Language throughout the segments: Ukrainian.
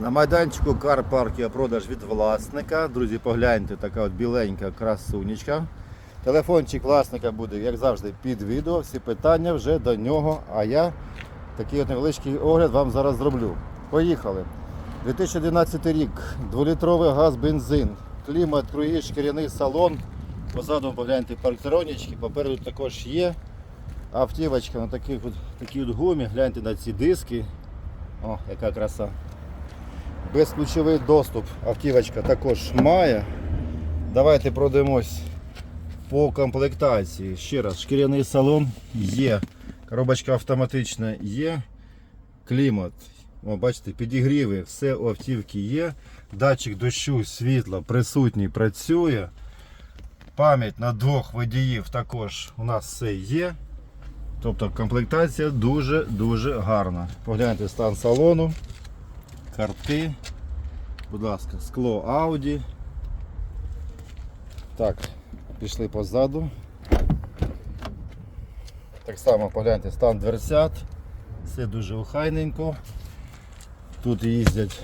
На майданчику Park продаж від власника. Друзі, погляньте, така от біленька красунечка. Телефончик власника буде, як завжди, під відео. Всі питання вже до нього. А я такий от невеличкий огляд вам зараз зроблю. Поїхали. 2012 рік, 2-літровий газ, бензин, клімат, круїз, шкіряний салон. Позаду погляньте парктронічки, попереду також є автівочка на таких от, такій от гумі. Гляньте на ці диски. О, яка краса. Безключовий доступ автівочка також має. Давайте пройдемось по комплектації. Ще раз, шкіряний салон є. Коробочка автоматична є. Клімат. О, бачите, підігріви, все у автівки є. Датчик дощу, світла присутній, працює. Пам'ять на двох водіїв також у нас все є. Тобто комплектація дуже-дуже гарна. Погляньте стан салону, картки, будь ласка, скло Audi. Так, пішли позаду. Так само погляньте стан дверцят. Все дуже охайненько. Тут їздять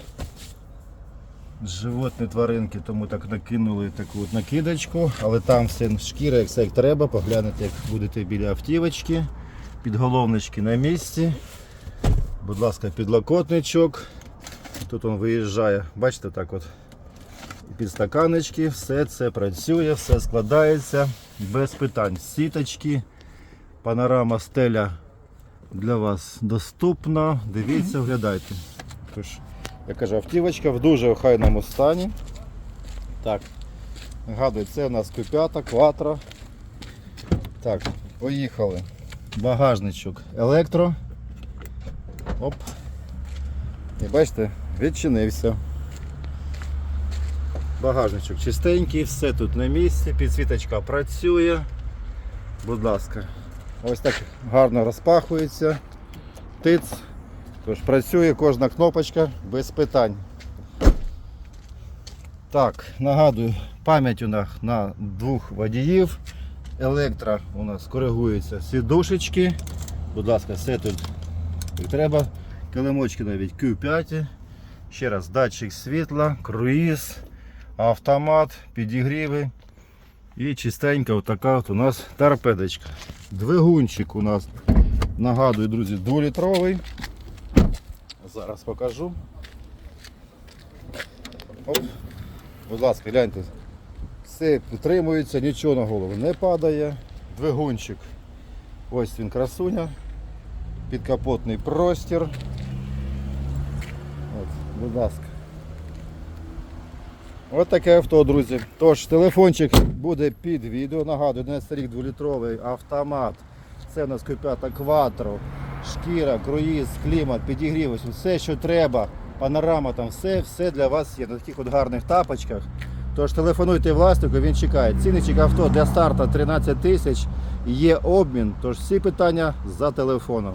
животні тваринки, тому так накинули таку от накидочку, але там все шкіра, як все як треба, поглянете, як будете біля автівочки, підголовнички на місці. Будь ласка, підлокотничок. Тут він виїжджає, бачите, так от. І підстаканечки, все це працює, все складається без питань. Сіточки, панорама стеля для вас доступна. Дивіться, оглядайте. Тож, я кажу, автівочка в дуже охайному стані. Так, нагадую, це у нас Q5, Quattro. Так, поїхали. Багажничок електро. Оп. І бачите, відчинився. Багажничок чистенький, все тут на місці, підсвіточка працює. Будь ласка, ось так гарно розпахується. Тиц. Тож працює кожна кнопочка без питань. Так, нагадую, пам'ять у нас на двох водіїв. Електро у нас коригується сідушечки. Будь ласка, все тут треба. Килимочки навіть Q5. Ще раз датчик світла, круїз, автомат, підігріви. І чистенька отака от у нас торпедочка. Двигунчик у нас, нагадую, друзі, 2-літровий. Зараз покажу. Оп. Будь ласка, гляньте. Все підтримується, нічого на голову не падає. Двигунчик. Ось він красуня. Підкапотний простір. Будь ласка. Ось таке авто, друзі. Тож, телефончик буде під відео. Нагадую, 11 рік 2-літровий автомат. Це у нас Q5 Quattro, шкіра, круїз, клімат, підігрів, все, що треба. Панорама там, все, все для вас є на таких от гарних тапочках. Тож телефонуйте власнику, він чекає. Цінничок авто для старту 13 тисяч. Є обмін, тож всі питання за телефоном.